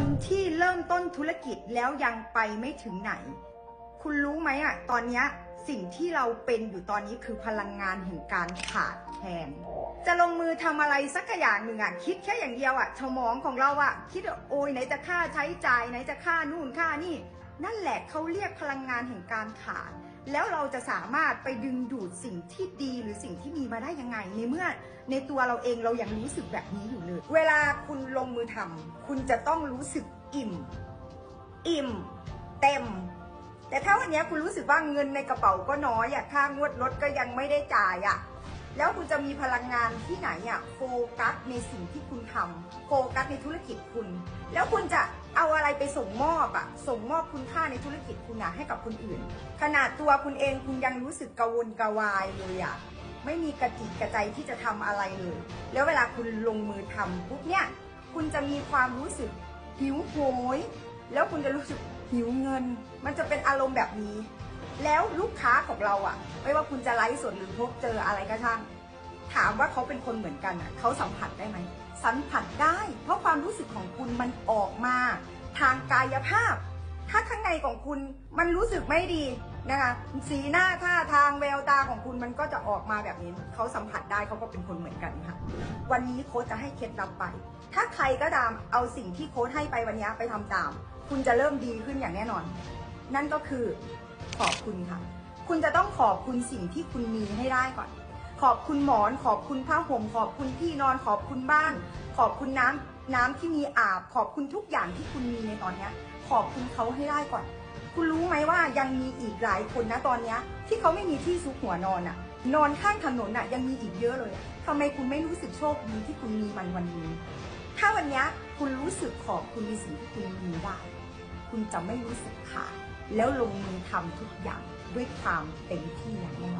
คนที่เริ่มต้นธุรกิจแล้วยังไปไม่ถึงไหน คุณรู้ไหมอะตอนนี้สิ่งที่เราเป็นอยู่ตอนนี้คือพลังงานแห่งการขาดแคลนจะลงมือทำอะไรสักอย่างหนึ่งอะคิดแค่อย่างเดียวอะสมองของเราอะคิดโอ้ยไหนจะค่าใช้จ่ายไหนจะค่านู่นค่านี่ นั่นแหละเขาเรียกพลังงานแห่งการขาด แล้วเราจะสามารถไปดึงดูดสิ่งที่ดีหรือสิ่งที่มีมาได้ยังไง ในเมื่อในตัวเราเองเรายังรู้สึกแบบนี้อยู่เลย เวลาคุณลงมือทำคุณจะต้องรู้สึกอิ่ม อิ่ม เต็ม แต่ถ้าวันนี้คุณรู้สึกว่าเงินในกระเป๋าก็น้อยอะค่างวดรถก็ยังไม่ได้จ่ายอะแล้วคุณจะมีพลังงานที่ไหนอะโฟกัสในสิ่งที่คุณทำโฟกัสในธุรกิจคุณ แล้วคุณจะ อะไรไปส่งมอบอะส่งมอบคุณค่าในธุรกิจคุณอะให้กับคนอื่น ขนาดตัวคุณเองคุณยังรู้สึกกระวนกวายเลยอะไม่มีกระจิตกระใจที่จะทำอะไรเลย แล้วเวลาคุณลงมือทำปุ๊บเนี่ย คุณจะมีความรู้สึกหิวโหย แล้วคุณจะรู้สึกหิวเงิน มันจะเป็นอารมณ์แบบนี้ แล้วลูกค้าของเราอะไม่ว่าคุณจะไลฟ์สดหรือพบเจออะไรก็ช่างถามว่าเขาเป็นคนเหมือนกันอะเขาสัมผัสได้ไหมสัมผัสได้ เพราะความรู้สึกของคุณมันออกมาางกายภาพ ถ้าข้างในของคุณมันรู้สึกไม่ดีนะคะ สีหน้าท่าทางแววตาของคุณมันก็จะออกมาแบบนี้ เขาสัมผัสได้เขาก็เป็นคนเหมือนกันค่ะ วันนี้โค้ชจะให้เคล็ดลับไป ถ้าใครก็ตามเอาสิ่งที่โค้ชให้ไปวันนี้ไปทำตาม คุณจะเริ่มดีขึ้นอย่างแน่นอน นั่นก็คือขอบคุณค่ะ คุณจะต้องขอบคุณสิ่งที่คุณมีให้ได้ก่อน ขอบคุณหมอน ขอบคุณผ้าห่ม ขอบคุณที่นอน ขอบคุณบ้าน ขอบคุณน้ำน้ำที่มีอาบ ขอบคุณทุกอย่างที่คุณมีในตอนเนี้ย ขอบคุณเขาให้ได้ก่อน คุณรู้ไหมว่ายังมีอีกหลายคนนะตอนเนี้ย ที่เขาไม่มีที่ซุกหัวนอนอะนอนข้างถนนอะยังมีอีกเยอะเลยอะทำไมคุณไม่รู้สึกโชคดีที่คุณมีมันวันนี้ ถ้าวันเนี้ยคุณรู้สึกขอบคุณในสิ่งที่คุณมีได้ คุณจะไม่รู้สึกขาดแล้วลงมือทำทุกอย่างด้วยความเต็มที่อย่างแน่น